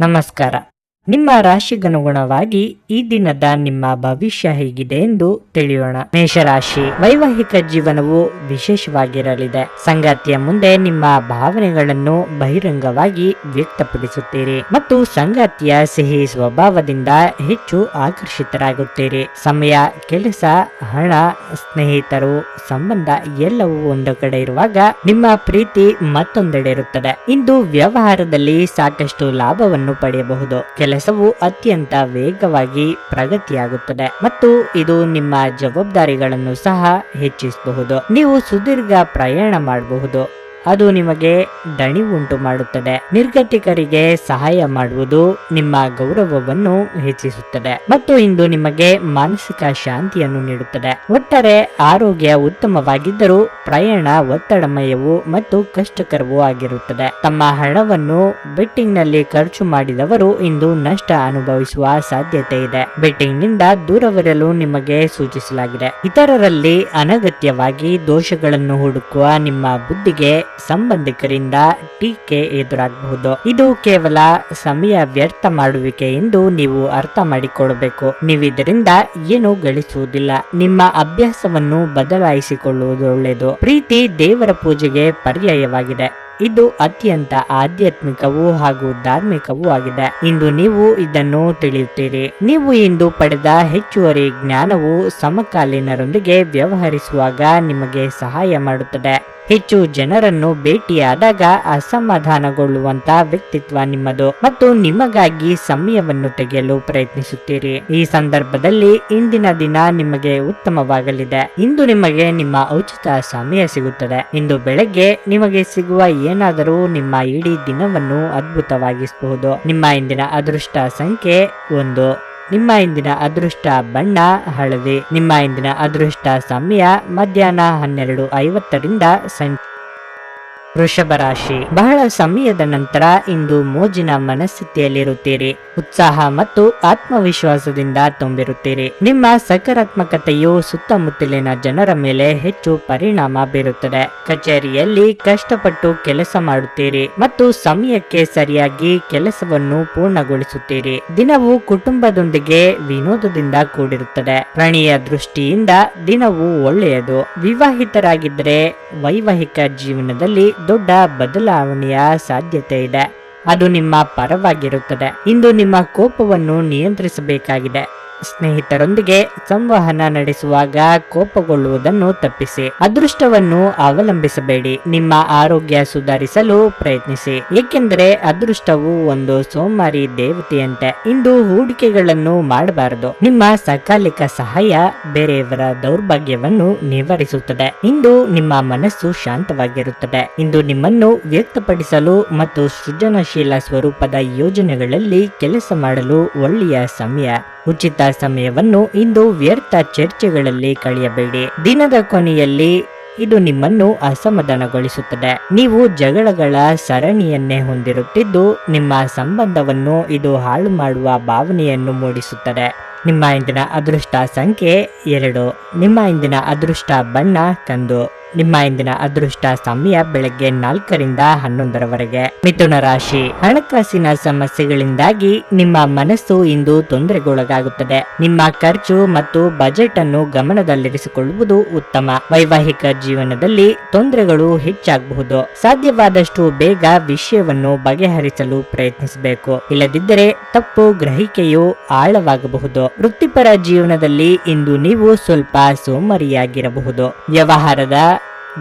ನಮಸ್ಕಾರ. ನಿಮ್ಮ ರಾಶಿಗನುಗುಣವಾಗಿ ಈ ದಿನದ ನಿಮ್ಮ ಭವಿಷ್ಯ ಹೇಗಿದೆ ಎಂದು ತಿಳಿಯೋಣ. ಮೇಷರಾಶಿ, ವೈವಾಹಿಕ ಜೀವನವು ವಿಶೇಷವಾಗಿರಲಿದೆ. ಸಂಗಾತಿಯ ಮುಂದೆ ನಿಮ್ಮ ಭಾವನೆಗಳನ್ನು ಬಹಿರಂಗವಾಗಿ ವ್ಯಕ್ತಪಡಿಸುತ್ತೀರಿ ಮತ್ತು ಸಂಗಾತಿಯ ಸಿಹಿ ಸ್ವಭಾವದಿಂದ ಹೆಚ್ಚು ಆಕರ್ಷಿತರಾಗುತ್ತೀರಿ. ಸಮಯ, ಕೆಲಸ, ಹಣ, ಸ್ನೇಹಿತರು, ಸಂಬಂಧ ಎಲ್ಲವೂ ಒಂದು ಕಡೆ ಇರುವಾಗ ನಿಮ್ಮ ಪ್ರೀತಿ ಮತ್ತೊಂದೆಡೆ ಇರುತ್ತದೆ. ಇಂದು ವ್ಯವಹಾರದಲ್ಲಿ ಸಾಕಷ್ಟು ಲಾಭವನ್ನು ಪಡೆಯಬಹುದು. ಕೆಲಸವು ಅತ್ಯಂತ ವೇಗವಾಗಿ ಪ್ರಗತಿಯಾಗುತ್ತದೆ ಮತ್ತು ಇದು ನಿಮ್ಮ ಜವಾಬ್ದಾರಿಗಳನ್ನು ಸಹ ಹೆಚ್ಚಿಸಬಹುದು. ನೀವು ಸುದೀರ್ಘ ಪ್ರಯಾಣ ಮಾಡಬಹುದು. ಅದು ನಿಮಗೆ ದಣಿವುಂಟು ಮಾಡುತ್ತದೆ. ನಿರ್ಗತಿಕರಿಗೆ ಸಹಾಯ ಮಾಡುವುದು ನಿಮ್ಮ ಗೌರವವನ್ನು ಹೆಚ್ಚಿಸುತ್ತದೆ. ಮತ್ತು ಇಂದು ನಿಮಗೆ ಮಾನಸಿಕ ಶಾಂತಿಯನ್ನು ನೀಡುತ್ತದೆ. ಒಟ್ಟಾರೆ ಆರೋಗ್ಯ ಉತ್ತಮವಾಗಿದ್ದರೂ ಪ್ರಯಾಣ ಒತ್ತಡಮಯವು ಮತ್ತು ಕಷ್ಟಕರವೂ ಆಗಿರುತ್ತದೆ. ತಮ್ಮ ಹಣವನ್ನು ಬೆಟ್ಟಿಂಗ್ನಲ್ಲಿ ಖರ್ಚು ಮಾಡಿದವರು ಇಂದು ನಷ್ಟ ಅನುಭವಿಸುವ ಸಾಧ್ಯತೆ ಇದೆ. ಬೆಟ್ಟಿಂಗ್ನಿಂದ ದೂರವಿರಲು ನಿಮಗೆ ಸೂಚಿಸಲಾಗಿದೆ. ಇತರರಲ್ಲಿ ಅನಗತ್ಯವಾಗಿ ದೋಷಗಳನ್ನು ಹುಡುಕುವ ನಿಮ್ಮ ಬುದ್ಧಿಗೆ ಸಂಬಂಧಿಕರಿಂದ ಟೀಕೆ ಎದುರಾಗಬಹುದು. ಇದು ಕೇವಲ ಸಮಯ ವ್ಯರ್ಥ ಮಾಡುವಿಕೆ ಎಂದು ನೀವು ಅರ್ಥ ಮಾಡಿಕೊಳ್ಳಬೇಕು. ನೀವು ಇದರಿಂದ ಏನು ಗಳಿಸುವುದಿಲ್ಲ. ನಿಮ್ಮ ಅಭ್ಯಾಸವನ್ನು ಬದಲಾಯಿಸಿಕೊಳ್ಳುವುದು ಒಳ್ಳೆಯದು. ಪ್ರೀತಿ ದೇವರ ಪೂಜೆಗೆ ಪರ್ಯಾಯವಾಗಿದೆ. ಇದು ಅತ್ಯಂತ ಆಧ್ಯಾತ್ಮಿಕವೂ ಹಾಗೂ ಧಾರ್ಮಿಕವೂ ಆಗಿದೆ. ಇಂದು ನೀವು ಇದನ್ನು ತಿಳಿಯುತ್ತೀರಿ. ನೀವು ಇಂದು ಪಡೆದ ಹೆಚ್ಚುವರಿ ಜ್ಞಾನವು ಸಮಕಾಲೀನರೊಂದಿಗೆ ವ್ಯವಹರಿಸುವಾಗ ನಿಮಗೆ ಸಹಾಯ ಮಾಡುತ್ತದೆ. ಹೆಚ್ಚು ಜನರನ್ನು ಭೇಟಿಯಾದಾಗ ಅಸಮಾಧಾನಗೊಳ್ಳುವಂತಹ ವ್ಯಕ್ತಿತ್ವ ನಿಮ್ಮದು ಮತ್ತು ನಿಮಗಾಗಿ ಸಮಯವನ್ನು ತೆಗೆಯಲು ಪ್ರಯತ್ನಿಸುತ್ತೀರಿ. ಈ ಸಂದರ್ಭದಲ್ಲಿ ಇಂದಿನ ದಿನ ನಿಮಗೆ ಉತ್ತಮವಾಗಲಿದೆ. ಇಂದು ನಿಮಗೆ ನಿಮ್ಮ ಉಚಿತ ಸಮಯ ಸಿಗುತ್ತದೆ. ಇಂದು ಬೆಳಗ್ಗೆ ನಿಮಗೆ ಸಿಗುವ ಏನಾದರೂ ನಿಮ್ಮ ಇಡೀ ದಿನವನ್ನು ಅದ್ಭುತವಾಗಿಸಬಹುದು. ನಿಮ್ಮ ಇಂದಿನ ಅದೃಷ್ಟ ಸಂಖ್ಯೆ ಒಂದು. ನಿಮ್ಮ ಇಂದಿನ ಅದೃಷ್ಟ ಬಣ್ಣ ಹಳದಿ. ನಿಮ್ಮ ಇಂದಿನ ಅದೃಷ್ಟ ಸಮಯ ಮಧ್ಯಾಹ್ನ ಹನ್ನೆರಡು ಐವತ್ತರಿಂದ ಸಂಜೆ ವೃಷಭ ರಾಶಿ ಬಹಳ ಸಮಯದ ನಂತರ ಇಂದು ಮೋಜಿನ ಮನಸ್ಥಿತಿಯಲ್ಲಿರುತ್ತೀರಿ. ಉತ್ಸಾಹ ಮತ್ತು ಆತ್ಮವಿಶ್ವಾಸದಿಂದ ತುಂಬಿರುತ್ತೀರಿ. ನಿಮ್ಮ ಸಕಾರಾತ್ಮಕತೆಯು ಸುತ್ತಮುತ್ತಲಿನ ಜನರ ಮೇಲೆ ಹೆಚ್ಚು ಪರಿಣಾಮ ಬೀರುತ್ತದೆ. ಕಚೇರಿಯಲ್ಲಿ ಕಷ್ಟಪಟ್ಟು ಕೆಲಸ ಮಾಡುತ್ತೀರಿ ಮತ್ತು ಸಮಯಕ್ಕೆ ಸರಿಯಾಗಿ ಕೆಲಸವನ್ನು ಪೂರ್ಣಗೊಳಿಸುತ್ತೀರಿ. ದಿನವು ಕುಟುಂಬದೊಂದಿಗೆ ವಿನೋದದಿಂದ ಕೂಡಿರುತ್ತದೆ. ಪ್ರಾಣಿಯ ದೃಷ್ಟಿಯಿಂದ ದಿನವು ಒಳ್ಳೆಯದು. ವಿವಾಹಿತರಾಗಿದ್ದರೆ ವೈವಾಹಿಕ ಜೀವನದಲ್ಲಿ ದೊಡ್ಡ ಬದಲಾವಣೆಯ ಸಾಧ್ಯತೆ ಇದೆ. ಅದು ನಿಮ್ಮ ಪರವಾಗಿರುತ್ತದೆ. ಇಂದು ನಿಮ್ಮ ಕೋಪವನ್ನು ನಿಯಂತ್ರಿಸಬೇಕಾಗಿದೆ. ಸ್ನೇಹಿತರೊಂದಿಗೆ ಸಂವಹನ ನಡೆಸುವಾಗ ಕೋಪಗೊಳ್ಳುವುದನ್ನು ತಪ್ಪಿಸಿ, ಅದೃಷ್ಟವನ್ನು ಅವಲಂಬಿಸಬೇಡಿ. ನಿಮ್ಮ ಆರೋಗ್ಯ ಸುಧಾರಿಸಲು ಪ್ರಯತ್ನಿಸಿ, ಏಕೆಂದರೆ ಅದೃಷ್ಟವು ಒಂದು ಸೋಮಾರಿ ದೇವತೆಯಂತೆ. ಇಂದು ಹೂಡಿಕೆಗಳನ್ನು ಮಾಡಬಾರದು. ನಿಮ್ಮ ಸಕಾಲಿಕ ಸಹಾಯ ಬೇರೆಯವರ ದೌರ್ಭಾಗ್ಯವನ್ನು ನಿವಾರಿಸುತ್ತದೆ. ಇಂದು ನಿಮ್ಮ ಮನಸ್ಸು ಶಾಂತವಾಗಿರುತ್ತದೆ. ಇಂದು ನಿಮ್ಮನ್ನು ವ್ಯಕ್ತಪಡಿಸಲು ಮತ್ತು ಸೃಜನಶೀಲ ಸ್ವರೂಪದ ಯೋಜನೆಗಳಲ್ಲಿ ಕೆಲಸ ಮಾಡಲು ಒಳ್ಳೆಯ ಸಮಯ. ಉಚಿತ ಸಮಯವನ್ನು ಇಂದು ವ್ಯರ್ಥ ಚರ್ಚೆಗಳಲ್ಲಿ ಕಳೆಯಬೇಡಿ. ದಿನದ ಕೊನೆಯಲ್ಲಿ ಇದು ನಿಮ್ಮನ್ನು ಅಸಮಾಧಾನಗೊಳಿಸುತ್ತದೆ. ನೀವು ಜಗಳಗಳ ಸರಣಿಯನ್ನೇ ಹೊಂದಿರುತ್ತಿದ್ದು, ನಿಮ್ಮ ಸಂಬಂಧವನ್ನು ಇದು ಹಾಳು ಮಾಡುವ ಭಾವನೆಯನ್ನು ಮೂಡಿಸುತ್ತದೆ. ನಿಮ್ಮ ಇಂದಿನ ಅದೃಷ್ಟ ಸಂಖ್ಯೆ ಎರಡು. ನಿಮ್ಮ ಇಂದಿನ ಅದೃಷ್ಟ ಬಣ್ಣ ಕಂದು. ನಿಮ್ಮ ಇಂದಿನ ಅದೃಷ್ಟ ಸಮಯ ಬೆಳಗ್ಗೆ ನಾಲ್ಕರಿಂದ ಹನ್ನೊಂದರವರೆಗೆ. ಮಿಥುನ ರಾಶಿ, ಹಣಕಾಸಿನ ಸಮಸ್ಯೆಗಳಿಂದಾಗಿ ನಿಮ್ಮ ಮನಸ್ಸು ಇಂದು ತೊಂದರೆಗೊಳಗಾಗುತ್ತದೆ. ನಿಮ್ಮ ಖರ್ಚು ಮತ್ತು ಬಜೆಟ್ ಅನ್ನು ಗಮನದಲ್ಲಿರಿಸಿಕೊಳ್ಳುವುದು ಉತ್ತಮ. ವೈವಾಹಿಕ ಜೀವನದಲ್ಲಿ ತೊಂದರೆಗಳು ಹೆಚ್ಚಾಗಬಹುದು. ಸಾಧ್ಯವಾದಷ್ಟು ಬೇಗ ವಿಷಯವನ್ನು ಬಗೆಹರಿಸಲು ಪ್ರಯತ್ನಿಸಬೇಕು. ಇಲ್ಲದಿದ್ದರೆ ತಪ್ಪು ಗ್ರಹಿಕೆಯು ಆಳವಾಗಬಹುದು. ವೃತ್ತಿಪರ ಜೀವನದಲ್ಲಿ ಇಂದು ನೀವು ಸ್ವಲ್ಪ ಸೋಮರಿಯಾಗಿರಬಹುದು. ವ್ಯವಹಾರದ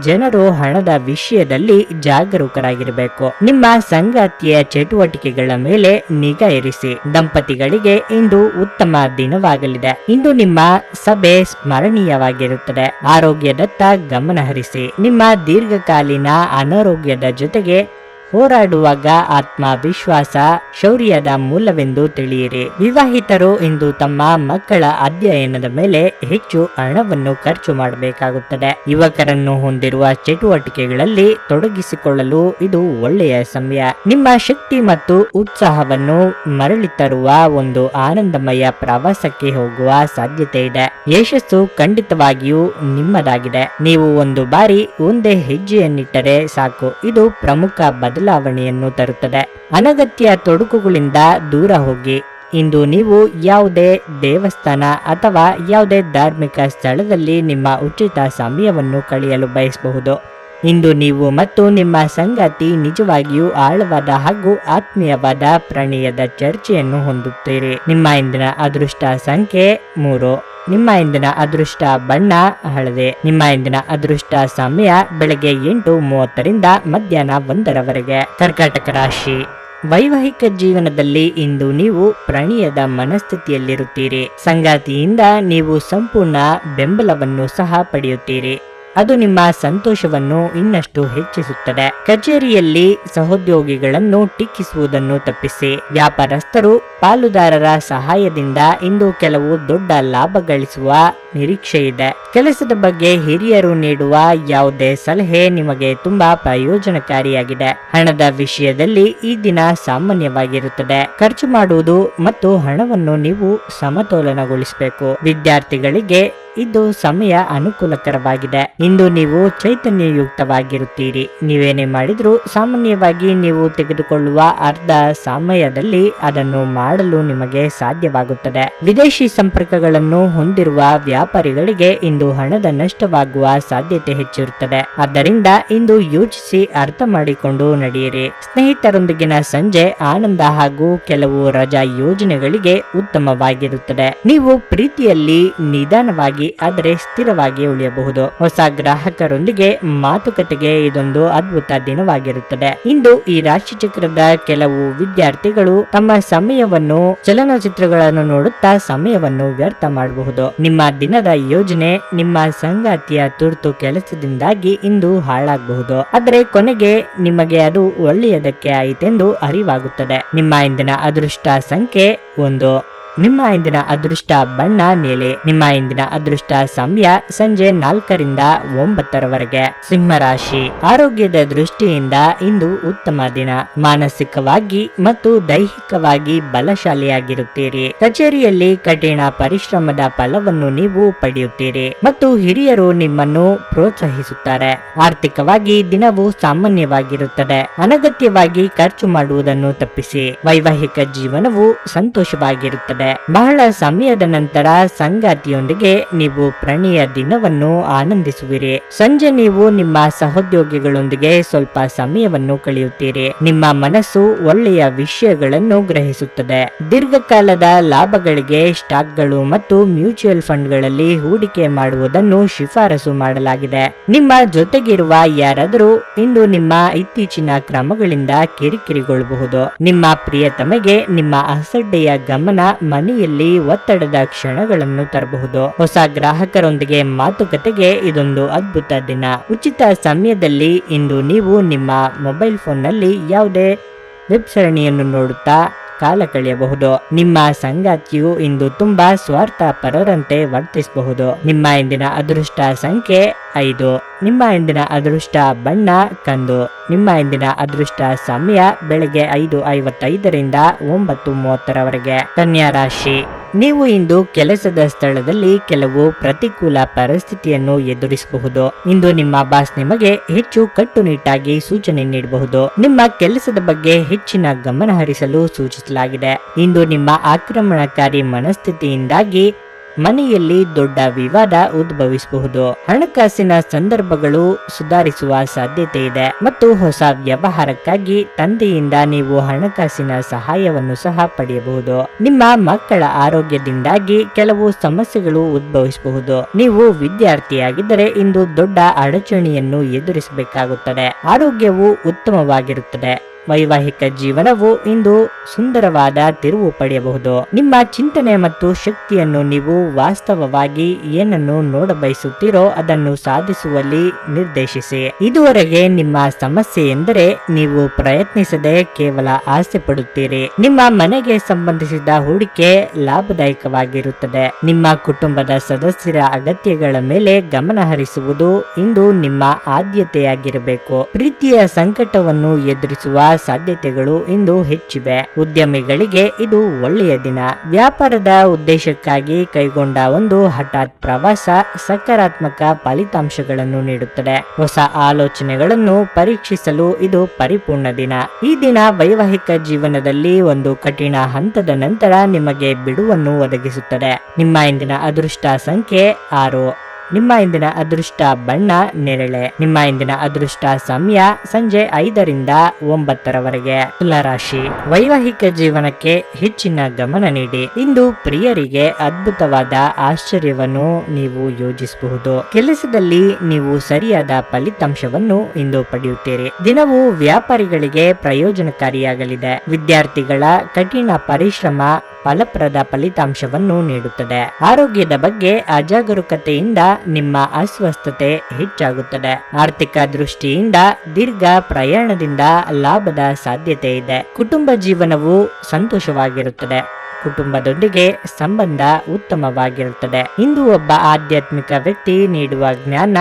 ಜನರು ಹಣದ ವಿಷಯದಲ್ಲಿ ಜಾಗರೂಕರಾಗಿರಬೇಕು. ನಿಮ್ಮ ಸಂಗಾತಿಯ ಚಟುವಟಿಕೆಗಳ ಮೇಲೆ ನಿಗಾ ಇರಿಸಿ. ದಂಪತಿಗಳಿಗೆ ಇಂದು ಉತ್ತಮ ದಿನವಾಗಲಿದೆ. ಇಂದು ನಿಮ್ಮ ಸಭೆ ಸ್ಮರಣೀಯವಾಗಿರುತ್ತದೆ. ಆರೋಗ್ಯದತ್ತ ಗಮನ ಹರಿಸಿ. ನಿಮ್ಮ ದೀರ್ಘಕಾಲೀನ ಅನಾರೋಗ್ಯದ ಜೊತೆಗೆ ಹೋರಾಡುವಾಗ ಆತ್ಮವಿಶ್ವಾಸ ಶೌರ್ಯದ ಮೂಲವೆಂದು ತಿಳಿಯಿರಿ. ವಿವಾಹಿತರು ಇಂದು ತಮ್ಮ ಮಕ್ಕಳ ಅಧ್ಯಯನದ ಮೇಲೆ ಹೆಚ್ಚು ಹಣವನ್ನು ಖರ್ಚು ಮಾಡಬೇಕಾಗುತ್ತದೆ. ಯುವಕರನ್ನು ಹೊಂದಿರುವ ಚಟುವಟಿಕೆಗಳಲ್ಲಿ ತೊಡಗಿಸಿಕೊಳ್ಳಲು ಇದು ಒಳ್ಳೆಯ ಸಮಯ. ನಿಮ್ಮ ಶಕ್ತಿ ಮತ್ತು ಉತ್ಸಾಹವನ್ನು ಮರಳಿ ತರುವ ಒಂದು ಆನಂದಮಯ ಪ್ರವಾಸಕ್ಕೆ ಹೋಗುವ ಸಾಧ್ಯತೆ ಇದೆ. ಯಶಸ್ಸು ಖಂಡಿತವಾಗಿಯೂ ನಿಮ್ಮದಾಗಿದೆ. ನೀವು ಒಂದು ಬಾರಿ ಒಂದೇ ಹೆಜ್ಜೆಯನ್ನಿಟ್ಟರೆ ಸಾಕು. ಇದು ಪ್ರಮುಖ ಬದಲಾವಣೆ. ಬದಲಾವಣೆಯನ್ನು ತರುತ್ತದೆ. ಅನಗತ್ಯ ತೊಡಕುಗಳಿಂದ ದೂರ ಹೋಗಿ. ಇಂದು ನೀವು ಯಾವುದೇ ದೇವಸ್ಥಾನ ಅಥವಾ ಯಾವುದೇ ಧಾರ್ಮಿಕ ಸ್ಥಳದಲ್ಲಿ ನಿಮ್ಮ ಉಚಿತ ಸಮಯವನ್ನು ಕಳೆಯಲು ಬಯಸಬಹುದು. ಇಂದು ನೀವು ಮತ್ತು ನಿಮ್ಮ ಸಂಗಾತಿ ನಿಜವಾಗಿಯೂ ಆಳವಾದ ಹಾಗೂ ಆತ್ಮೀಯವಾದ ಪ್ರಣಯದ ಚರ್ಚೆಯನ್ನು ಹೊಂದುತ್ತೀರಿ. ನಿಮ್ಮ ಇಂದಿನ ಅದೃಷ್ಟ ಸಂಖ್ಯೆ ಮೂರು. ನಿಮ್ಮ ಇಂದಿನ ಅದೃಷ್ಟ ಬಣ್ಣ ಹಳದಿ. ನಿಮ್ಮ ಇಂದಿನ ಅದೃಷ್ಟ ಸಮಯ ಬೆಳಗ್ಗೆ ಎಂಟು ಮೂವತ್ತರಿಂದ ಮಧ್ಯಾಹ್ನ ಒಂದರವರೆಗೆ. ಕರ್ಕಾಟಕ ರಾಶಿ. ವೈವಾಹಿಕ ಜೀವನದಲ್ಲಿ ಇಂದು ನೀವು ಪ್ರಣಯದ ಮನಸ್ಥಿತಿಯಲ್ಲಿರುತ್ತೀರಿ. ಸಂಗಾತಿಯಿಂದ ನೀವು ಸಂಪೂರ್ಣ ಬೆಂಬಲವನ್ನು ಸಹ ಪಡೆಯುತ್ತೀರಿ. ಅದು ನಿಮ್ಮ ಸಂತೋಷವನ್ನು ಇನ್ನಷ್ಟು ಹೆಚ್ಚಿಸುತ್ತದೆ. ಕಚೇರಿಯಲ್ಲಿ ಸಹೋದ್ಯೋಗಿಗಳನ್ನು ಟೀಕಿಸುವುದನ್ನು ತಪ್ಪಿಸಿ. ವ್ಯಾಪಾರಸ್ಥರು ಪಾಲುದಾರರ ಸಹಾಯದಿಂದ ಇಂದು ಕೆಲವು ದೊಡ್ಡ ಲಾಭ ಗಳಿಸುವ ನಿರೀಕ್ಷೆ ಇದೆ. ಕೆಲಸದ ಬಗ್ಗೆ ಹಿರಿಯರು ನೀಡುವ ಯಾವುದೇ ಸಲಹೆ ನಿಮಗೆ ತುಂಬಾ ಪ್ರಯೋಜನಕಾರಿಯಾಗಿದೆ. ಹಣದ ವಿಷಯದಲ್ಲಿ ಈ ದಿನ ಸಾಮಾನ್ಯವಾಗಿರುತ್ತದೆ. ಖರ್ಚು ಮಾಡುವುದು ಮತ್ತು ಹಣವನ್ನು ನೀವು ಸಮತೋಲನಗೊಳಿಸಬೇಕು. ವಿದ್ಯಾರ್ಥಿಗಳಿಗೆ ಇದು ಸಮಯ ಅನುಕೂಲಕರವಾಗಿದೆ. ಇಂದು ನೀವು ಚೈತನ್ಯಯುಕ್ತವಾಗಿರುತ್ತೀರಿ. ನೀವೇನೇ ಮಾಡಿದ್ರು ಸಾಮಾನ್ಯವಾಗಿ ನೀವು ತೆಗೆದುಕೊಳ್ಳುವ ಅರ್ಧ ಸಮಯದಲ್ಲಿ ಅದನ್ನು ಮಾಡಲು ನಿಮಗೆ ಸಾಧ್ಯವಾಗುತ್ತದೆ. ವಿದೇಶಿ ಸಂಪರ್ಕಗಳನ್ನು ಹೊಂದಿರುವ ವ್ಯಾಪಾರಿಗಳಿಗೆ ಇಂದು ಹಣದ ನಷ್ಟವಾಗುವ ಸಾಧ್ಯತೆ ಹೆಚ್ಚಿರುತ್ತದೆ. ಆದ್ದರಿಂದ ಇಂದು ಯೋಚಿಸಿ ಅರ್ಥ ಮಾಡಿಕೊಂಡು ನಡೆಯಿರಿ. ಸ್ನೇಹಿತರೊಂದಿಗಿನ ಸಂಜೆ ಆನಂದ ಹಾಗೂ ಕೆಲವು ರಜಾ ಯೋಜನೆಗಳಿಗೆ ಉತ್ತಮವಾಗಿರುತ್ತದೆ. ನೀವು ಪ್ರೀತಿಯಲ್ಲಿ ನಿಧಾನವಾಗಿ ಆದರೆ ಸ್ಥಿರವಾಗಿ ಉಳಿಯಬಹುದು. ಹೊಸ ಗ್ರಾಹಕರೊಂದಿಗೆ ಮಾತುಕತೆಗೆ ಇದೊಂದು ಅದ್ಭುತ ದಿನವಾಗಿರುತ್ತದೆ. ಇಂದು ಈ ರಾಶಿ ಚಕ್ರದ ಕೆಲವು ವಿದ್ಯಾರ್ಥಿಗಳು ತಮ್ಮ ಸಮಯವನ್ನು, ಚಲನಚಿತ್ರಗಳನ್ನು ನೋಡುತ್ತಾ ಸಮಯವನ್ನು ವ್ಯರ್ಥ ಮಾಡಬಹುದು. ನಿಮ್ಮ ದಿನದ ಯೋಜನೆ ನಿಮ್ಮ ಸಂಗಾತಿಯ ತುರ್ತು ಕೆಲಸದಿಂದಾಗಿ ಇಂದು ಹಾಳಾಗಬಹುದು. ಆದರೆ ಕೊನೆಗೆ ನಿಮಗೆ ಅದು ಒಳ್ಳೆಯದಕ್ಕೆ ಆಯಿತೆಂದು ಅರಿವಾಗುತ್ತದೆ. ನಿಮ್ಮ ಇಂದಿನ ಅದೃಷ್ಟ ಸಂಖ್ಯೆ ಒಂದು. ನಿಮ್ಮ ಇಂದಿನ ಅದೃಷ್ಟ ಬಣ್ಣ ನೀಲಿ ನಿಮ್ಮ ಇಂದಿನ ಅದೃಷ್ಟ ಸಮಯ ಸಂಜೆ ನಾಲ್ಕರಿಂದ ಒಂಬತ್ತರವರೆಗೆ. ಸಿಂಹರಾಶಿ ಆರೋಗ್ಯದ ದೃಷ್ಟಿಯಿಂದ ಇಂದು ಉತ್ತಮ ದಿನ. ಮಾನಸಿಕವಾಗಿ ಮತ್ತು ದೈಹಿಕವಾಗಿ ಬಲಶಾಲಿಯಾಗಿರುತ್ತೀರಿ. ಕಚೇರಿಯಲ್ಲಿ ಕಠಿಣ ಪರಿಶ್ರಮದ ಫಲವನ್ನು ನೀವು ಪಡೆಯುತ್ತೀರಿ. ಮತ್ತು ಹಿರಿಯರು ನಿಮ್ಮನ್ನು ಪ್ರೋತ್ಸಾಹಿಸುತ್ತಾರೆ. ಆರ್ಥಿಕವಾಗಿ ದಿನವು ಸಾಮಾನ್ಯವಾಗಿರುತ್ತದೆ. ಅನಗತ್ಯವಾಗಿ ಖರ್ಚು ಮಾಡುವುದನ್ನು ತಪ್ಪಿಸಿ. ವೈವಾಹಿಕ ಜೀವನವು ಸಂತೋಷವಾಗಿರುತ್ತದೆ. ಬಹಳ ಸಮಯದ ನಂತರ ಸಂಗಾತಿಯೊಂದಿಗೆ ನೀವು ಪ್ರಣಯ ದಿನವನ್ನು ಆನಂದಿಸುವಿರಿ. ಸಂಜೆ ನೀವು ನಿಮ್ಮ ಸಹೋದ್ಯೋಗಿಗಳೊಂದಿಗೆ ಸ್ವಲ್ಪ ಸಮಯವನ್ನು ಕಳೆಯುತ್ತೀರಿ. ನಿಮ್ಮ ಮನಸ್ಸು ಒಳ್ಳೆಯ ವಿಷಯಗಳನ್ನು ಗ್ರಹಿಸುತ್ತದೆ. ದೀರ್ಘಕಾಲದ ಲಾಭಗಳಿಗೆ ಸ್ಟಾಕ್ಗಳು ಮತ್ತು ಮ್ಯೂಚುವಲ್ ಫಂಡ್ಗಳಲ್ಲಿ ಹೂಡಿಕೆ ಮಾಡುವುದನ್ನು ಶಿಫಾರಸು ಮಾಡಲಾಗಿದೆ. ನಿಮ್ಮ ಜೊತೆಗಿರುವ ಯಾರಾದರೂ ಇಂದು ನಿಮ್ಮ ಇತ್ತೀಚಿನ ಕ್ರಮಗಳಿಂದ ಕಿರಿಕಿರಿಗೊಳ್ಳಬಹುದು. ನಿಮ್ಮ ಪ್ರಿಯತಮಗೆ ನಿಮ್ಮ ಅಸಡ್ಡೆಯ ಗಮನ ಮನೆಯಲ್ಲಿ ಒತ್ತಡದ ಕ್ಷಣಗಳನ್ನು ತರಬಹುದು. ಹೊಸ ಗ್ರಾಹಕರೊಂದಿಗೆ ಮಾತುಕತೆಗೆ ಇದೊಂದು ಅದ್ಭುತ ದಿನ. ಉಚಿತ ಸಮಯದಲ್ಲಿ ಇಂದು ನೀವು ನಿಮ್ಮ ಮೊಬೈಲ್ ಫೋನ್ನಲ್ಲಿ ಯಾವುದೇ ವೆಬ್ ಸರಣಿಯನ್ನು ನೋಡುತ್ತಾ ಕಾಲ ಕಳೆಯಬಹುದು. ನಿಮ್ಮ ಸಂಗಾತಿಯು ಇಂದು ತುಂಬಾ ಸ್ವಾರ್ಥಪರರಂತೆ ವರ್ತಿಸಬಹುದು. ನಿಮ್ಮ ಇಂದಿನ ಅದೃಷ್ಟ ಸಂಖ್ಯೆ ಐದು. ನಿಮ್ಮ ಇಂದಿನ ಅದೃಷ್ಟ ಬಣ್ಣ ಕಂದು. ನಿಮ್ಮ ಇಂದಿನ ಅದೃಷ್ಟ ಸಮಯ ಬೆಳಗ್ಗೆ ಐದು ಐವತ್ತೈದರಿಂದ ಒಂಬತ್ತು ಮೂವತ್ತರವರೆಗೆ. ಕನ್ಯಾ ರಾಶಿ. ನೀವು ಇಂದು ಕೆಲಸದ ಸ್ಥಳದಲ್ಲಿ ಕೆಲವು ಪ್ರತಿಕೂಲ ಪರಿಸ್ಥಿತಿಯನ್ನು ಎದುರಿಸಬಹುದು. ಇಂದು ನಿಮ್ಮ ಬಾಸ್ ನಿಮಗೆ ಹೆಚ್ಚು ಕಟ್ಟುನಿಟ್ಟಾಗಿ ಸೂಚನೆ ನೀಡಬಹುದು. ನಿಮ್ಮ ಕೆಲಸದ ಬಗ್ಗೆ ಹೆಚ್ಚಿನ ಗಮನ ಹರಿಸಲು ಸೂಚಿಸಲಾಗಿದೆ. ಇಂದು ನಿಮ್ಮ ಆಕ್ರಮಣಕಾರಿ ಮನಸ್ಥಿತಿಯಿಂದಾಗಿ ಮನೆಯಲ್ಲಿ ದೊಡ್ಡ ವಿವಾದ ಉದ್ಭವಿಸಬಹುದು. ಹಣಕಾಸಿನ ಸಂದರ್ಭಗಳು ಸುಧಾರಿಸುವ ಸಾಧ್ಯತೆ ಇದೆ ಮತ್ತು ಹೊಸ ವ್ಯವಹಾರಕ್ಕಾಗಿ ತಂದೆಯಿಂದ ನೀವು ಹಣಕಾಸಿನ ಸಹಾಯವನ್ನು ಸಹ ಪಡೆಯಬಹುದು. ನಿಮ್ಮ ಮಕ್ಕಳ ಆರೋಗ್ಯದಿಂದಾಗಿ ಕೆಲವು ಸಮಸ್ಯೆಗಳು ಉದ್ಭವಿಸಬಹುದು. ನೀವು ವಿದ್ಯಾರ್ಥಿಯಾಗಿದ್ದರೆ ಇಂದು ದೊಡ್ಡ ಅಡಚಣೆಯನ್ನು ಎದುರಿಸಬೇಕಾಗುತ್ತದೆ. ಆರೋಗ್ಯವು ಉತ್ತಮವಾಗಿರುತ್ತದೆ. ವೈವಾಹಿಕ ಜೀವನವು ಇಂದು ಸುಂದರವಾದ ತಿರುವು ಪಡೆಯಬಹುದು. ನಿಮ್ಮ ಚಿಂತನೆ ಮತ್ತು ಶಕ್ತಿಯನ್ನು ನೀವು ವಾಸ್ತವವಾಗಿ ಏನನ್ನು ನೋಡಬಯಸುತ್ತೀರೋ ಅದನ್ನು ಸಾಧಿಸುವಲ್ಲಿ ನಿರ್ದೇಶಿಸಿ. ಇದುವರೆಗೆ ನಿಮ್ಮ ಸಮಸ್ಯೆ ಎಂದರೆ ನೀವು ಪ್ರಯತ್ನಿಸದೆ ಕೇವಲ ಆಸೆ ಪಡುತ್ತೀರಿ. ನಿಮ್ಮ ಮನೆಗೆ ಸಂಬಂಧಿಸಿದ ಹೂಡಿಕೆ ಲಾಭದಾಯಕವಾಗಿರುತ್ತದೆ. ನಿಮ್ಮ ಕುಟುಂಬದ ಸದಸ್ಯರ ಅಗತ್ಯಗಳ ಮೇಲೆ ಗಮನ ಹರಿಸುವುದು ಇಂದು ನಿಮ್ಮ ಆದ್ಯತೆಯಾಗಿರಬೇಕು. ಪ್ರೀತಿಯ ಸಂಕಟವನ್ನು ಎದುರಿಸುವ ಸಾಧ್ಯತೆಗಳು ಇಂದು ಹೆಚ್ಚಿವೆ. ಉದ್ಯಮಿಗಳಿಗೆ ಇದು ಒಳ್ಳೆಯ ದಿನ. ವ್ಯಾಪಾರದ ಉದ್ದೇಶಕ್ಕಾಗಿ ಕೈಗೊಂಡ ಒಂದು ಹಠಾತ್ ಪ್ರವಾಸ ಸಕಾರಾತ್ಮಕ ಫಲಿತಾಂಶಗಳನ್ನು ನೀಡುತ್ತದೆ. ಹೊಸ ಆಲೋಚನೆಗಳನ್ನು ಪರೀಕ್ಷಿಸಲು ಇದು ಪರಿಪೂರ್ಣ ದಿನ. ಈ ದಿನ ವೈವಾಹಿಕ ಜೀವನದಲ್ಲಿ ಒಂದು ಕಠಿಣ ಹಂತದ ನಂತರ ನಿಮಗೆ ಬಿಡುವನ್ನು ಒದಗಿಸುತ್ತದೆ. ನಿಮ್ಮ ಇಂದಿನ ಅದೃಷ್ಟ ಸಂಖ್ಯೆ ಆರು. ನಿಮ್ಮ ಇಂದಿನ ಅದೃಷ್ಟ ಬಣ್ಣ, ನೇರಳೆ. ನಿಮ್ಮ ಇಂದಿನ ಅದೃಷ್ಟ ಸಮಯ ಸಂಜೆ ಐದರಿಂದ ಒಂಬತ್ತರವರೆಗೆ. ತುಲಾರಾಶಿ. ವೈವಾಹಿಕ ಜೀವನಕ್ಕೆ ಹೆಚ್ಚಿನ ಗಮನ ನೀಡಿ. ಇಂದು ಪ್ರಿಯರಿಗೆ ಅದ್ಭುತವಾದ ಆಶ್ಚರ್ಯವನ್ನು ನೀವು ಯೋಜಿಸಬಹುದು. ಕೆಲಸದಲ್ಲಿ ನೀವು ಸರಿಯಾದ ಫಲಿತಾಂಶವನ್ನು ಇಂದು ಪಡೆಯುತ್ತೀರಿ. ದಿನವು ವ್ಯಾಪಾರಿಗಳಿಗೆ ಪ್ರಯೋಜನಕಾರಿಯಾಗಲಿದೆ. ವಿದ್ಯಾರ್ಥಿಗಳ ಕಠಿಣ ಪರಿಶ್ರಮ ಫಲಪ್ರದ ಫಲಿತಾಂಶವನ್ನು ನೀಡುತ್ತದೆ. ಆರೋಗ್ಯದ ಬಗ್ಗೆ ಅಜಾಗರೂಕತೆಯಿಂದ ನಿಮ್ಮ ಅಸ್ವಸ್ಥತೆ ಹೆಚ್ಚಾಗುತ್ತದೆ. ಆರ್ಥಿಕ ದೃಷ್ಟಿಯಿಂದ ದೀರ್ಘ ಪ್ರಯಾಣದಿಂದ ಲಾಭದ ಸಾಧ್ಯತೆ ಇದೆ. ಕುಟುಂಬ ಜೀವನವು ಸಂತೋಷವಾಗಿರುತ್ತದೆ. ಕುಟುಂಬದೊಂದಿಗೆ ಸಂಬಂಧ ಉತ್ತಮವಾಗಿರುತ್ತದೆ. ಇಂದು ಒಬ್ಬ ಆಧ್ಯಾತ್ಮಿಕ ವ್ಯಕ್ತಿ ನೀಡುವ ಜ್ಞಾನ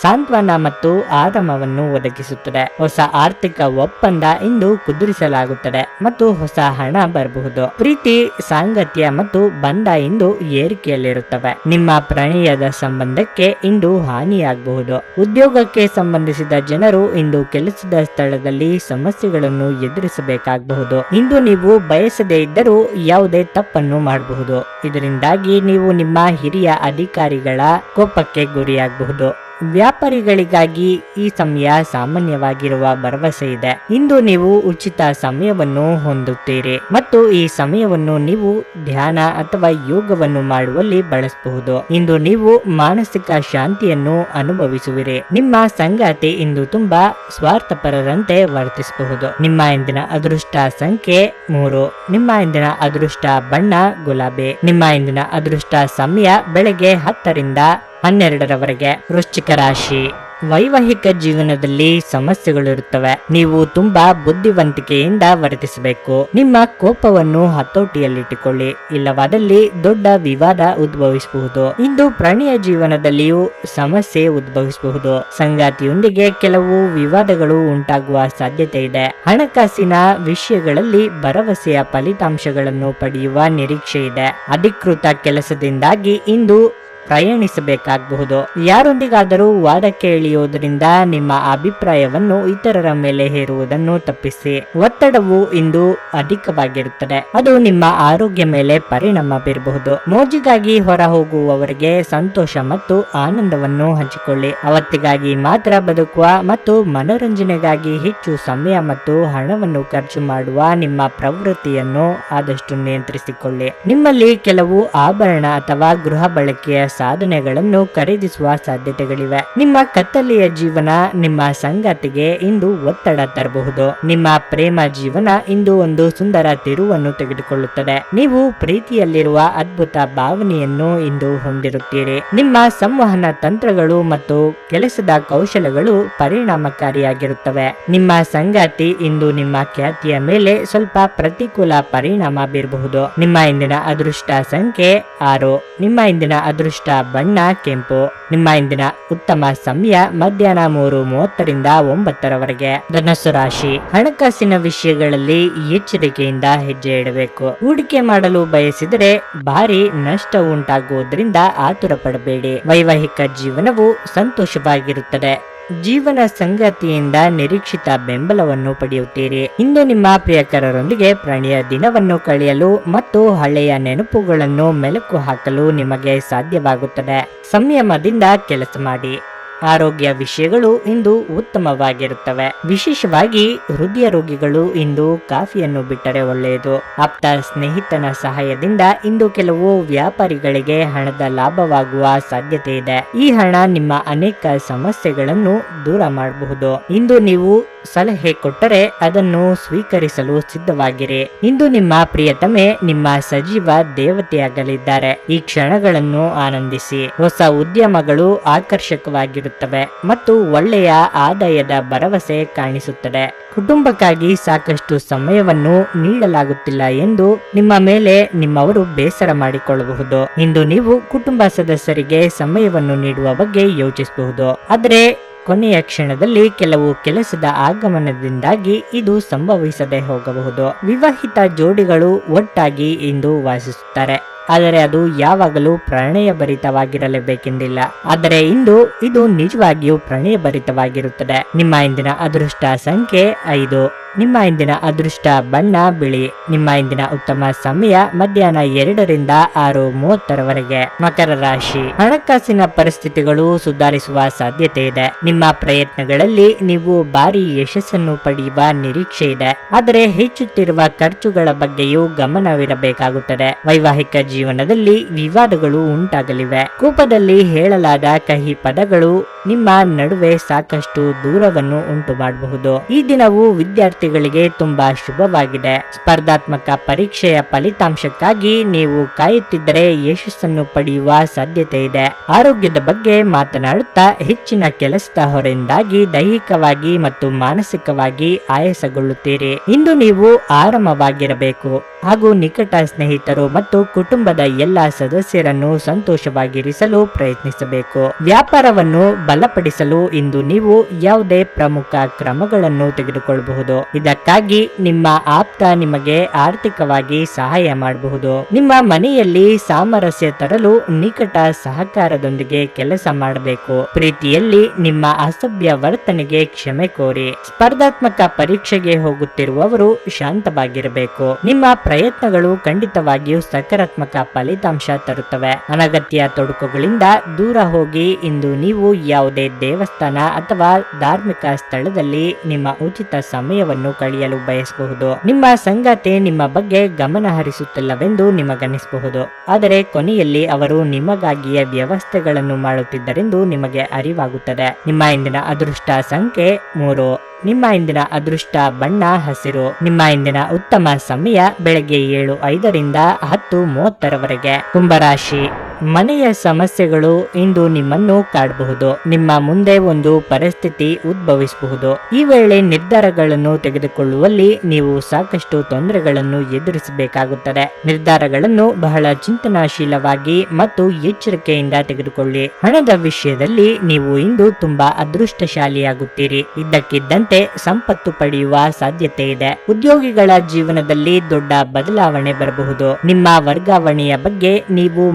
ಸಾಂತ್ವನ ಮತ್ತು ಆರಾಮವನ್ನು ಒದಗಿಸುತ್ತದೆ. ಹೊಸ ಆರ್ಥಿಕ ಒಪ್ಪಂದ ಇಂದು ಕುದುರಿಸಲಾಗುತ್ತದೆ ಮತ್ತು ಹೊಸ ಹಣ ಬರಬಹುದು. ಪ್ರೀತಿ, ಸಾಂಗತ್ಯ ಮತ್ತು ಬಂಧ ಇಂದು ಏರಿಕೆಯಲ್ಲಿರುತ್ತವೆ. ನಿಮ್ಮ ಪ್ರಣಯದ ಸಂಬಂಧಕ್ಕೆ ಇಂದು ಹಾನಿಯಾಗಬಹುದು. ಉದ್ಯೋಗಕ್ಕೆ ಸಂಬಂಧಿಸಿದ ಜನರು ಇಂದು ಕೆಲಸದ ಸ್ಥಳದಲ್ಲಿ ಸಮಸ್ಯೆಗಳನ್ನು ಎದುರಿಸಬೇಕಾಗಬಹುದು. ಇಂದು ನೀವು ಬಯಸದೇ ಇದ್ದರೂ ಯಾವುದೇ ತಪ್ಪನ್ನು ಮಾಡಬಹುದು. ಇದರಿಂದಾಗಿ ನೀವು ನಿಮ್ಮ ಹಿರಿಯ ಅಧಿಕಾರಿಗಳ ಕೋಪಕ್ಕೆ ಗುರಿಯಾಗಬಹುದು. ವ್ಯಾಪಾರಿಗಳಿಗಾಗಿ ಈ ಸಮಯ ಸಾಮಾನ್ಯವಾಗಿರುವ ಭರವಸೆ ಇದೆ. ಇಂದು ನೀವು ಉಚಿತ ಸಮಯವನ್ನು ಹೊಂದುತ್ತೀರಿ ಮತ್ತು ಈ ಸಮಯವನ್ನು ನೀವು ಧ್ಯಾನ ಅಥವಾ ಯೋಗವನ್ನು ಮಾಡುವಲ್ಲಿ ಬಳಸಬಹುದು. ಇಂದು ನೀವು ಮಾನಸಿಕ ಶಾಂತಿಯನ್ನು ಅನುಭವಿಸುವಿರಿ. ನಿಮ್ಮ ಸಂಗಾತಿ ಇಂದು ತುಂಬಾ ಸ್ವಾರ್ಥಪರರಂತೆ ವರ್ತಿಸಬಹುದು. ನಿಮ್ಮ ಇಂದಿನ ಅದೃಷ್ಟ ಸಂಖ್ಯೆ ಮೂರು. ನಿಮ್ಮ ಇಂದಿನ ಅದೃಷ್ಟ ಬಣ್ಣ ಗುಲಾಬಿ. ನಿಮ್ಮ ಇಂದಿನ ಅದೃಷ್ಟ ಸಮಯ ಬೆಳಗ್ಗೆ ಹತ್ತರಿಂದ ಹನ್ನೆರಡರವರೆಗೆ ವೃಶ್ಚಿಕ ರಾಶಿ. ವೈವಾಹಿಕ ಜೀವನದಲ್ಲಿ ಸಮಸ್ಯೆಗಳಿರುತ್ತವೆ ನೀವು ತುಂಬಾ ಬುದ್ಧಿವಂತಿಕೆಯಿಂದ ವರ್ತಿಸಬೇಕು. ನಿಮ್ಮ ಕೋಪವನ್ನು ಹತೋಟಿಯಲ್ಲಿಟ್ಟುಕೊಳ್ಳಿ. ಇಲ್ಲವಾದಲ್ಲಿ ದೊಡ್ಡ ವಿವಾದ ಉದ್ಭವಿಸಬಹುದು. ಇಂದು ಪ್ರಾಣಿಯ ಜೀವನದಲ್ಲಿಯೂ ಸಮಸ್ಯೆ ಉದ್ಭವಿಸಬಹುದು. ಸಂಗಾತಿಯೊಂದಿಗೆ ಕೆಲವು ವಿವಾದಗಳು ಉಂಟಾಗುವ ಸಾಧ್ಯತೆ ಇದೆ. ಹಣಕಾಸಿನ ವಿಷಯಗಳಲ್ಲಿ ಭರವಸೆಯ ಫಲಿತಾಂಶಗಳನ್ನು ಪಡೆಯುವ ನಿರೀಕ್ಷೆ ಇದೆ. ಅಧಿಕೃತ ಕೆಲಸದಿಂದಾಗಿ ಇಂದು ಪ್ರಯಾಣಿಸಬೇಕಾಗಬಹುದು. ಯಾರೊಂದಿಗಾದರೂ ವಾದಕ್ಕೆ ಇಳಿಯುವುದರಿಂದ ನಿಮ್ಮ ಅಭಿಪ್ರಾಯವನ್ನು ಇತರರ ಮೇಲೆ ಹೇರುವುದನ್ನು ತಪ್ಪಿಸಿ. ಒತ್ತಡವು ಇಂದು ಅಧಿಕವಾಗಿರುತ್ತದೆ. ಅದು ನಿಮ್ಮ ಆರೋಗ್ಯ ಮೇಲೆ ಪರಿಣಾಮ ಬೀರಬಹುದು. ಮೋಜಿಗಾಗಿ ಹೊರ ಹೋಗುವವರಿಗೆ ಸಂತೋಷ ಮತ್ತು ಆನಂದವನ್ನು ಹಂಚಿಕೊಳ್ಳಿ. ಅವತ್ತಿಗಾಗಿ ಮಾತ್ರ ಬದುಕುವ ಮತ್ತು ಮನೋರಂಜನೆಗಾಗಿ ಹೆಚ್ಚು ಸಮಯ ಮತ್ತು ಹಣವನ್ನು ಖರ್ಚು ಮಾಡುವ ನಿಮ್ಮ ಪ್ರವೃತ್ತಿಯನ್ನು ಆದಷ್ಟು ನಿಯಂತ್ರಿಸಿಕೊಳ್ಳಿ. ನಿಮ್ಮಲ್ಲಿ ಕೆಲವು ಆಭರಣ ಅಥವಾ ಗೃಹ ಬಳಕೆಯ ಸಾಧನೆಗಳನ್ನು ಖರೀದಿಸುವ ಸಾಧ್ಯತೆಗಳಿವೆ. ನಿಮ್ಮ ಕತ್ತಲೆಯ ಜೀವನ ನಿಮ್ಮ ಸಂಗಾತಿಗೆ ಇಂದು ಒತ್ತಡ ತರಬಹುದು. ನಿಮ್ಮ ಪ್ರೇಮ ಜೀವನ ಇಂದು ಒಂದು ಸುಂದರ ತಿರುವನ್ನು ತೆಗೆದುಕೊಳ್ಳುತ್ತದೆ. ನೀವು ಪ್ರೀತಿಯಲ್ಲಿರುವ ಅದ್ಭುತ ಭಾವನೆಯನ್ನು ಇಂದು ಹೊಂದಿರುತ್ತೀರಿ. ನಿಮ್ಮ ಸಂವಹನ ತಂತ್ರಗಳು ಮತ್ತು ಕೆಲಸದ ಕೌಶಲಗಳು ಪರಿಣಾಮಕಾರಿಯಾಗಿರುತ್ತವೆ. ನಿಮ್ಮ ಸಂಗಾತಿ ಇಂದು ನಿಮ್ಮ ಖ್ಯಾತಿಯ ಮೇಲೆ ಸ್ವಲ್ಪ ಪ್ರತಿಕೂಲ ಪರಿಣಾಮ ಬೀರಬಹುದು. ನಿಮ್ಮ ಇಂದಿನ ಅದೃಷ್ಟ ಸಂಖ್ಯೆ ಆರು. ನಿಮ್ಮ ಇಂದಿನ ಅದೃಷ್ಟ ಬಣ್ಣ, ಕೆಂಪು. ನಿಮ್ಮ ಇಂದಿನ ಉತ್ತಮ ಸಮಯ ಮಧ್ಯಾಹ್ನ ಮೂರು ಮೂವತ್ತರಿಂದ ಒಂಬತ್ತರವರೆಗೆ. ಧನಸ್ಸು ರಾಶಿ. ಹಣಕಾಸಿನ ವಿಷಯಗಳಲ್ಲಿ ಎಚ್ಚರಿಕೆಯಿಂದ ಹೆಜ್ಜೆ ಇಡಬೇಕು. ಹೂಡಿಕೆ ಮಾಡಲು ಬಯಸಿದರೆ ಭಾರಿ ನಷ್ಟ ಉಂಟಾಗುವುದರಿಂದ ಆತುರ ಪಡಬೇಡಿ ವೈವಾಹಿಕ ಜೀವನವು ಸಂತೋಷವಾಗಿರುತ್ತದೆ. ಜೀವನ ಸಂಗತಿಯಿಂದ ನಿರೀಕ್ಷಿತ ಬೆಂಬಲವನ್ನು ಪಡೆಯುತ್ತೀರಿ. ಇಂದು ನಿಮ್ಮ ಪ್ರಿಯಕರರೊಂದಿಗೆ ಪ್ರಣಯ ದಿನವನ್ನು ಕಳೆಯಲು ಮತ್ತು ಹಳೆಯ ನೆನಪುಗಳನ್ನು ಮೆಲುಕು ಹಾಕಲು ನಿಮಗೆ ಸಾಧ್ಯವಾಗುತ್ತದೆ. ಸಂಯಮದಿಂದ ಕೆಲಸ ಮಾಡಿ. ಆರೋಗ್ಯ ವಿಷಯಗಳು ಇಂದು ಉತ್ತಮವಾಗಿರುತ್ತವೆ. ವಿಶೇಷವಾಗಿ ಹೃದಯ ರೋಗಿಗಳು ಇಂದು ಕಾಫಿಯನ್ನು ಬಿಟ್ಟರೆ ಒಳ್ಳೆಯದು. ಆಪ್ತ ಸ್ನೇಹಿತನ ಸಹಾಯದಿಂದ ಇಂದು ಕೆಲವು ವ್ಯಾಪಾರಿಗಳಿಗೆ ಹಣದ ಲಾಭವಾಗುವ ಸಾಧ್ಯತೆ ಇದೆ. ಈ ಹಣ ನಿಮ್ಮ ಅನೇಕ ಸಮಸ್ಯೆಗಳನ್ನು ದೂರ ಮಾಡಬಹುದು. ಇಂದು ನೀವು ಸಲಹೆ ಕೊಟ್ಟರೆ ಅದನ್ನು ಸ್ವೀಕರಿಸಲು ಸಿದ್ಧವಾಗಿರಿ. ಇಂದು ನಿಮ್ಮ ಪ್ರಿಯತಮೆ, ನಿಮ್ಮ ಸಜೀವ ದೇವತೆಯಾಗಲಿದ್ದಾರೆ. ಈ ಕ್ಷಣಗಳನ್ನು ಆನಂದಿಸಿ. ಹೊಸ ಉದ್ಯಮಗಳು ಆಕರ್ಷಕವಾಗಿರುತ್ತವೆ ಮತ್ತು ಒಳ್ಳೆಯ ಆದಾಯದ ಭರವಸೆ ಕಾಣಿಸುತ್ತದೆ. ಕುಟುಂಬಕ್ಕಾಗಿ ಸಾಕಷ್ಟು ಸಮಯವನ್ನು ನೀಡಲಾಗುತ್ತಿಲ್ಲ ಎಂದು ನಿಮ್ಮ ಮೇಲೆ ನಿಮ್ಮವರು ಬೇಸರ ಮಾಡಿಕೊಳ್ಳಬಹುದು. ಇಂದು ನೀವು ಕುಟುಂಬ ಸದಸ್ಯರಿಗೆ ಸಮಯವನ್ನು ನೀಡುವ ಬಗ್ಗೆ ಯೋಚಿಸಬಹುದು. ಆದರೆ ಕೊನೆಯ ಕ್ಷಣದಲ್ಲಿ ಕೆಲವು ಕೆಲಸದ ಆಗಮನದಿಂದಾಗಿ ಇದು ಸಂಭವಿಸದೆ ಹೋಗಬಹುದು. ವಿವಾಹಿತ ಜೋಡಿಗಳು ಒಟ್ಟಾಗಿ ಇಂದು ವಾಸಿಸುತ್ತಾರೆ. ಆದರೆ ಅದು ಯಾವಾಗಲೂ ಪ್ರಣಯ ಭರಿತವಾಗಿರಲೇಬೇಕೆಂದಿಲ್ಲ. ಆದರೆ ಇಂದು ಇದು ನಿಜವಾಗಿಯೂ ಪ್ರಣಯ ಭರಿತವಾಗಿರುತ್ತದೆ. ನಿಮ್ಮ ಇಂದಿನ ಅದೃಷ್ಟ ಸಂಖ್ಯೆ ಐದು. ನಿಮ್ಮ ಇಂದಿನ ಅದೃಷ್ಟ ಬಣ್ಣ ಬಿಳಿ. ನಿಮ್ಮ ಇಂದಿನ ಉತ್ತಮ ಸಮಯ ಮಧ್ಯಾಹ್ನ ಎರಡರಿಂದ ಆರು ಮೂವತ್ತರವರೆಗೆ. ಮಕರ ರಾಶಿ. ಹಣಕಾಸಿನ ಪರಿಸ್ಥಿತಿಗಳು ಸುಧಾರಿಸುವ ಸಾಧ್ಯತೆ ಇದೆ. ನಿಮ್ಮ ಪ್ರಯತ್ನಗಳಲ್ಲಿ ನೀವು ಭಾರಿ ಯಶಸ್ಸನ್ನು ಪಡೆಯುವ ನಿರೀಕ್ಷೆ ಇದೆ. ಆದರೆ ಹೆಚ್ಚುತ್ತಿರುವ ಖರ್ಚುಗಳ ಬಗ್ಗೆಯೂ ಗಮನವಿರಬೇಕಾಗುತ್ತದೆ. ವೈವಾಹಿಕ ಜೀವನದಲ್ಲಿ ವಿವಾದಗಳು ಉಂಟಾಗಲಿವೆ. ಕೂಪದಲ್ಲಿ ಹೇಳಲಾದ ಕಹಿ ಪದಗಳು ನಿಮ್ಮ ನಡುವೆ ಸಾಕಷ್ಟು ದೂರವನ್ನು ಉಂಟು ಮಾಡಬಹುದು ಈ ದಿನವು ವಿದ್ಯಾರ್ಥಿಗಳಿಗೆ ತುಂಬಾ ಶುಭವಾಗಿದೆ. ಸ್ಪರ್ಧಾತ್ಮಕ ಪರೀಕ್ಷೆಯ ಫಲಿತಾಂಶಕ್ಕಾಗಿ ನೀವು ಕಾಯುತ್ತಿದ್ದರೆ ಯಶಸ್ಸನ್ನು ಪಡೆಯುವ ಸಾಧ್ಯತೆ ಇದೆ. ಆರೋಗ್ಯದ ಬಗ್ಗೆ ಮಾತನಾಡುತ್ತಾ ಹೆಚ್ಚಿನ ಕೆಲಸದ ಹೊರೆಯಿಂದಾಗಿ ದೈಹಿಕವಾಗಿ ಮತ್ತು ಮಾನಸಿಕವಾಗಿ ಆಯಾಸಗೊಳ್ಳುತ್ತೀರಿ. ಇಂದು ನೀವು ಆರಾಮವಾಗಿರಬೇಕು. ಹಾಗೂ ನಿಕಟ ಸ್ನೇಹಿತರು ಮತ್ತು ಕುಟುಂಬದ ಎಲ್ಲ ಸದಸ್ಯರನ್ನು ಸಂತೋಷವಾಗಿರಿಸಲು ಪ್ರಯತ್ನಿಸಬೇಕು. ವ್ಯಾಪಾರವನ್ನು ಬಲಪಡಿಸಲು ಇಂದು ನೀವು ಯಾವುದೇ ಪ್ರಮುಖ ಕ್ರಮಗಳನ್ನು ತೆಗೆದುಕೊಳ್ಳಬಹುದು. ಇದಕ್ಕಾಗಿ ನಿಮ್ಮ ಆಪ್ತ ನಿಮಗೆ ಆರ್ಥಿಕವಾಗಿ ಸಹಾಯ ಮಾಡಬಹುದು. ನಿಮ್ಮ ಮನೆಯಲ್ಲಿ ಸಾಮರಸ್ಯ ತರಲು ನಿಕಟ ಸಹಕಾರದೊಂದಿಗೆ ಕೆಲಸ ಮಾಡಬೇಕು. ಪ್ರೀತಿಯಲ್ಲಿ ನಿಮ್ಮ ಅಸಭ್ಯ ವರ್ತನೆಗೆ ಕ್ಷಮೆ ಕೋರಿ. ಸ್ಪರ್ಧಾತ್ಮಕ ಪರೀಕ್ಷೆಗೆ ಹೋಗುತ್ತಿರುವವರು ಶಾಂತವಾಗಿರಬೇಕು. ನಿಮ್ಮ ಪ್ರಯತ್ನಗಳು ಖಂಡಿತವಾಗಿಯೂ ಸಕಾರಾತ್ಮಕ ಫಲಿತಾಂಶ ತರುತ್ತವೆ. ಅನಗತ್ಯ ತೊಡಕುಗಳಿಂದ ದೂರ ಹೋಗಿ ಇಂದು ನೀವು ಯಾವುದೇ ದೇವಸ್ಥಾನ ಅಥವಾ ಧಾರ್ಮಿಕ ಸ್ಥಳದಲ್ಲಿ ನಿಮ್ಮ ಉಚಿತ ಸಮಯವನ್ನು ಕಳೆಯಲು ಬಯಸಬಹುದು. ನಿಮ್ಮ ಸಂಗಾತಿ ನಿಮ್ಮ ಬಗ್ಗೆ ಗಮನ ಹರಿಸುತ್ತಿಲ್ಲವೆಂದು ನಿಮಗನಿಸಬಹುದು. ಆದರೆ ಕೊನೆಯಲ್ಲಿ ಅವರು ನಿಮಗಾಗಿಯೇ ವ್ಯವಸ್ಥೆಗಳನ್ನು ಮಾಡುತ್ತಿದ್ದರೆಂದು ನಿಮಗೆ ಅರಿವಾಗುತ್ತದೆ. ನಿಮ್ಮ ಇಂದಿನ ಅದೃಷ್ಟ ಸಂಖ್ಯೆ ಮೂರು. ನಿಮ್ಮ ಇಂದಿನ ಅದೃಷ್ಟ ಬಣ್ಣ ಹಸಿರು. ನಿಮ್ಮ ಇಂದಿನ ಉತ್ತಮ ಸಮಯ ಬೆಳಗ್ಗೆ ಏಳು ಐದರಿಂದ ಹತ್ತು ಮೂವತ್ತರವರೆಗೆ ಕುಂಭರಾಶಿ. ಮನೆಯ ಸಮಸ್ಯೆಗಳು ಇಂದು ನಿಮ್ಮನ್ನು ಕಾಡಬಹುದು. ನಿಮ್ಮ ಮುಂದೆ ಒಂದು ಪರಿಸ್ಥಿತಿ ಉದ್ಭವಿಸಬಹುದು. ಈ ವೇಳೆ ನಿರ್ಧಾರಗಳನ್ನು ತೆಗೆದುಕೊಳ್ಳುವಲ್ಲಿ ನೀವು ಸಾಕಷ್ಟು ತೊಂದರೆಗಳನ್ನು ಎದುರಿಸಬೇಕಾಗುತ್ತದೆ. ನಿರ್ಧಾರಗಳನ್ನು ಬಹಳ ಚಿಂತನಾಶೀಲವಾಗಿ ಮತ್ತು ಎಚ್ಚರಿಕೆಯಿಂದ ತೆಗೆದುಕೊಳ್ಳಿ. ಹಣದ ವಿಷಯದಲ್ಲಿ ನೀವು ಇಂದು ತುಂಬಾ ಅದೃಷ್ಟಶಾಲಿಯಾಗುತ್ತೀರಿ. ಇದ್ದಕ್ಕಿದ್ದಂತೆ ಸಂಪತ್ತು ಪಡೆಯುವ ಸಾಧ್ಯತೆ ಇದೆ. ಉದ್ಯೋಗಿಗಳ ಜೀವನದಲ್ಲಿ ದೊಡ್ಡ ಬದಲಾವಣೆ ಬರಬಹುದು. ನಿಮ್ಮ ವರ್ಗಾವಣೆಯ ಬಗ್ಗೆ ನೀವು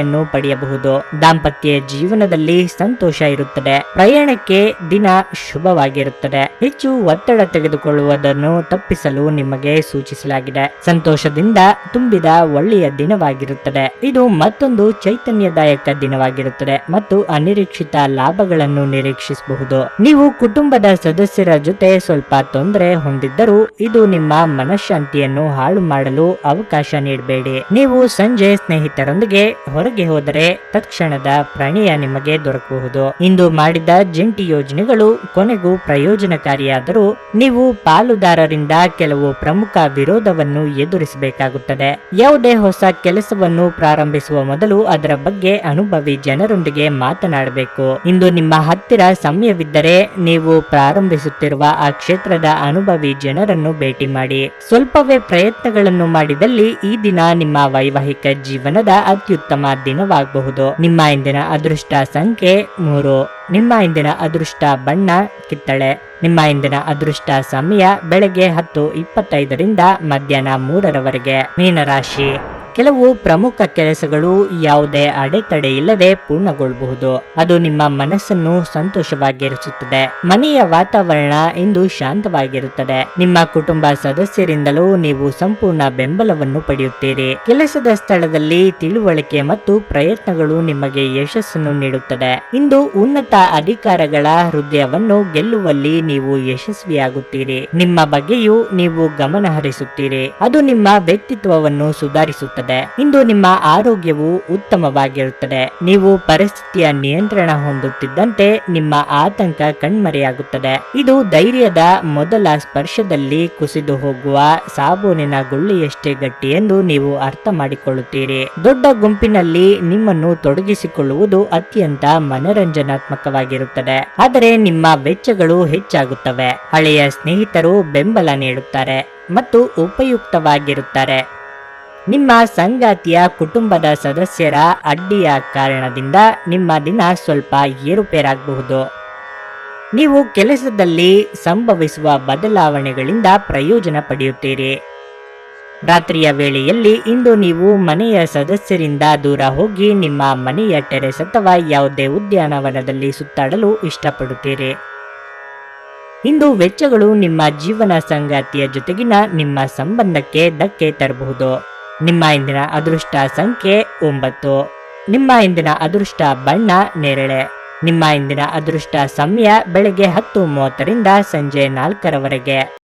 ಮಾಹಿತಿಯನ್ನು ಪಡೆಯಬಹುದು. ದಾಂಪತ್ಯ ಜೀವನದಲ್ಲಿ ಸಂತೋಷ ಇರುತ್ತದೆ. ಪ್ರಯಾಣಕ್ಕೆ ದಿನ ಶುಭವಾಗಿರುತ್ತದೆ. ಹೆಚ್ಚು ಒತ್ತಡ ತೆಗೆದುಕೊಳ್ಳುವುದನ್ನು ತಪ್ಪಿಸಲು ನಿಮಗೆ ಸೂಚಿಸಲಾಗಿದೆ. ಸಂತೋಷದಿಂದ ತುಂಬಿದ ಒಳ್ಳೆಯ ದಿನವಾಗಿರುತ್ತದೆ. ಇದು ಮತ್ತೊಂದು ಚೈತನ್ಯದಾಯಕ ದಿನವಾಗಿರುತ್ತದೆ ಮತ್ತು ಅನಿರೀಕ್ಷಿತ ಲಾಭಗಳನ್ನು ನಿರೀಕ್ಷಿಸಬಹುದು. ನೀವು ಕುಟುಂಬದ ಸದಸ್ಯರ ಜೊತೆ ಸ್ವಲ್ಪ ತೊಂದರೆ ಹೊಂದಿದ್ದರೂ ಇದು ನಿಮ್ಮ ಮನಃಶಾಂತಿಯನ್ನು ಹಾಳು ಮಾಡಲು ಅವಕಾಶ ನೀಡಬೇಡಿ. ನೀವು ಸಂಜೆ ಸ್ನೇಹಿತರೊಂದಿಗೆ ಹೊರಗೆ ಹೋದರೆ ತಕ್ಷಣದ ಪ್ರಣಯ ನಿಮಗೆ ದೊರಕಬಹುದು ಇಂದು ಮಾಡಿದ ಜಂಟಿ ಯೋಜನೆಗಳು ಕೊನೆಗೂ ಪ್ರಯೋಜನಕಾರಿಯಾದರೂ ನೀವು ಪಾಲುದಾರರಿಂದ ಕೆಲವು ಪ್ರಮುಖ ವಿರೋಧವನ್ನು ಎದುರಿಸಬೇಕಾಗುತ್ತದೆ. ಯಾವುದೇ ಹೊಸ ಕೆಲಸವನ್ನು ಪ್ರಾರಂಭಿಸುವ ಮೊದಲು ಅದರ ಬಗ್ಗೆ ಅನುಭವಿ ಜನರೊಂದಿಗೆ ಮಾತನಾಡಬೇಕು. ಇಂದು ನಿಮ್ಮ ಹತ್ತಿರ ಸಮಯವಿದ್ದರೆ ನೀವು ಪ್ರಾರಂಭಿಸುತ್ತಿರುವ ಆ ಕ್ಷೇತ್ರದ ಅನುಭವಿ ಜನರನ್ನು ಭೇಟಿ ಮಾಡಿ. ಸ್ವಲ್ಪವೇ ಪ್ರಯತ್ನಗಳನ್ನು ಮಾಡಿದಲ್ಲಿ ಈ ದಿನ ನಿಮ್ಮ ವೈವಾಹಿಕ ಜೀವನದ ಅತ್ಯುತ್ತಮ ದಿನವಾಗಬಹುದು ನಿಮ್ಮ ಇಂದಿನ ಅದೃಷ್ಟ ಸಂಖ್ಯೆ ಮೂರು. ನಿಮ್ಮ ಇಂದಿನ ಅದೃಷ್ಟ ಬಣ್ಣ ಕಿತ್ತಳೆ. ನಿಮ್ಮ ಇಂದಿನ ಅದೃಷ್ಟ ಸಮಯ ಬೆಳಗ್ಗೆ ಹತ್ತು ಇಪ್ಪತ್ತೈದರಿಂದ ಮಧ್ಯಾಹ್ನ ಮೂರರವರೆಗೆ. ಮೀನರಾಶಿ. ಕೆಲವು ಪ್ರಮುಖ ಕೆಲಸಗಳು ಯಾವುದೇ ಅಡೆತಡೆ ಇಲ್ಲದೆ ಪೂರ್ಣಗೊಳ್ಳಬಹುದು ಅದು ನಿಮ್ಮ ಮನಸ್ಸನ್ನು ಸಂತೋಷವಾಗಿರಿಸುತ್ತದೆ. ಮನೆಯ ವಾತಾವರಣ ಇಂದು ಶಾಂತವಾಗಿರುತ್ತದೆ. ನಿಮ್ಮ ಕುಟುಂಬ ಸದಸ್ಯರಿಂದಲೂ ನೀವು ಸಂಪೂರ್ಣ ಬೆಂಬಲವನ್ನು ಪಡೆಯುತ್ತೀರಿ. ಕೆಲಸದ ಸ್ಥಳದಲ್ಲಿ ತಿಳುವಳಿಕೆ ಮತ್ತು ಪ್ರಯತ್ನಗಳು ನಿಮಗೆ ಯಶಸ್ಸನ್ನು ನೀಡುತ್ತದೆ. ಇಂದು ಉನ್ನತ ಅಧಿಕಾರಗಳ ಹೃದಯವನ್ನು ಗೆಲ್ಲುವಲ್ಲಿ ನೀವು ಯಶಸ್ವಿಯಾಗುತ್ತೀರಿ. ನಿಮ್ಮ ಬಗ್ಗೆಯೂ ನೀವು ಗಮನ ಹರಿಸುತ್ತೀರಿ ಅದು ನಿಮ್ಮ ವ್ಯಕ್ತಿತ್ವವನ್ನು ಸುಧಾರಿಸುತ್ತದೆ. ಇಂದು ನಿಮ್ಮ ಆರೋಗ್ಯವು ಉತ್ತಮವಾಗಿರುತ್ತದೆ. ನೀವು ಪರಿಸ್ಥಿತಿಯ ನಿಯಂತ್ರಣ ಹೊಂದುತ್ತಿದ್ದಂತೆ ನಿಮ್ಮ ಆತಂಕ ಕಣ್ಮರೆಯಾಗುತ್ತದೆ. ಇದು ಧೈರ್ಯದ ಮೊದಲ ಸ್ಪರ್ಶದಲ್ಲಿ ಕುಸಿದು ಹೋಗುವ ಸಾಬೂನಿನ ಗುಳ್ಳಿಯಷ್ಟೇ ಗಟ್ಟಿ ಎಂದು ನೀವು ಅರ್ಥ ಮಾಡಿಕೊಳ್ಳುತ್ತೀರಿ. ದೊಡ್ಡ ಗುಂಪಿನಲ್ಲಿ ನಿಮ್ಮನ್ನು ತೊಡಗಿಸಿಕೊಳ್ಳುವುದು ಅತ್ಯಂತ ಮನರಂಜನಾತ್ಮಕವಾಗಿರುತ್ತದೆ. ಆದರೆ ನಿಮ್ಮ ವೆಚ್ಚಗಳು ಹೆಚ್ಚಾಗುತ್ತವೆ. ಹಳೆಯ ಸ್ನೇಹಿತರು ಬೆಂಬಲ ನೀಡುತ್ತಾರೆ ಮತ್ತು ಉಪಯುಕ್ತವಾಗಿರುತ್ತಾರೆ. ನಿಮ್ಮ ಸಂಗಾತಿಯ ಕುಟುಂಬದ ಸದಸ್ಯರ ಅಡ್ಡಿಯ ಕಾರಣದಿಂದ ನಿಮ್ಮ ದಿನ ಸ್ವಲ್ಪ ಏರುಪೇರಾಗಬಹುದು. ನೀವು ಕೆಲಸದಲ್ಲಿ ಸಂಭವಿಸುವ ಬದಲಾವಣೆಗಳಿಂದ ಪ್ರಯೋಜನ ಪಡೆಯುತ್ತೀರಿ. ರಾತ್ರಿಯ ವೇಳೆಯಲ್ಲಿ ಇಂದು ನೀವು ಮನೆಯ ಸದಸ್ಯರಿಂದ ದೂರ ಹೋಗಿ ನಿಮ್ಮ ಮನೆಯ ಟೆರೆಸ್ ಅಥವಾ ಯಾವುದೇ ಉದ್ಯಾನವನದಲ್ಲಿ ಸುತ್ತಾಡಲು ಇಷ್ಟಪಡುತ್ತೀರಿ. ಇಂದು ವೆಚ್ಚಗಳು ನಿಮ್ಮ ಜೀವನ ಸಂಗಾತಿಯ ಜೊತೆಗಿನ ನಿಮ್ಮ ಸಂಬಂಧಕ್ಕೆ ಧಕ್ಕೆ ತರಬಹುದು. ನಿಮ್ಮ ಇಂದಿನ ಅದೃಷ್ಟ ಸಂಖ್ಯೆ ಒಂಬತ್ತು. ನಿಮ್ಮ ಇಂದಿನ ಅದೃಷ್ಟ ಬಣ್ಣ ನೇರಳೆ. ನಿಮ್ಮ ಇಂದಿನ ಅದೃಷ್ಟ ಸಮಯ ಬೆಳಗ್ಗೆ ಹತ್ತು ಮೂವತ್ತರಿಂದ ಸಂಜೆ ನಾಲ್ಕರವರೆಗೆ.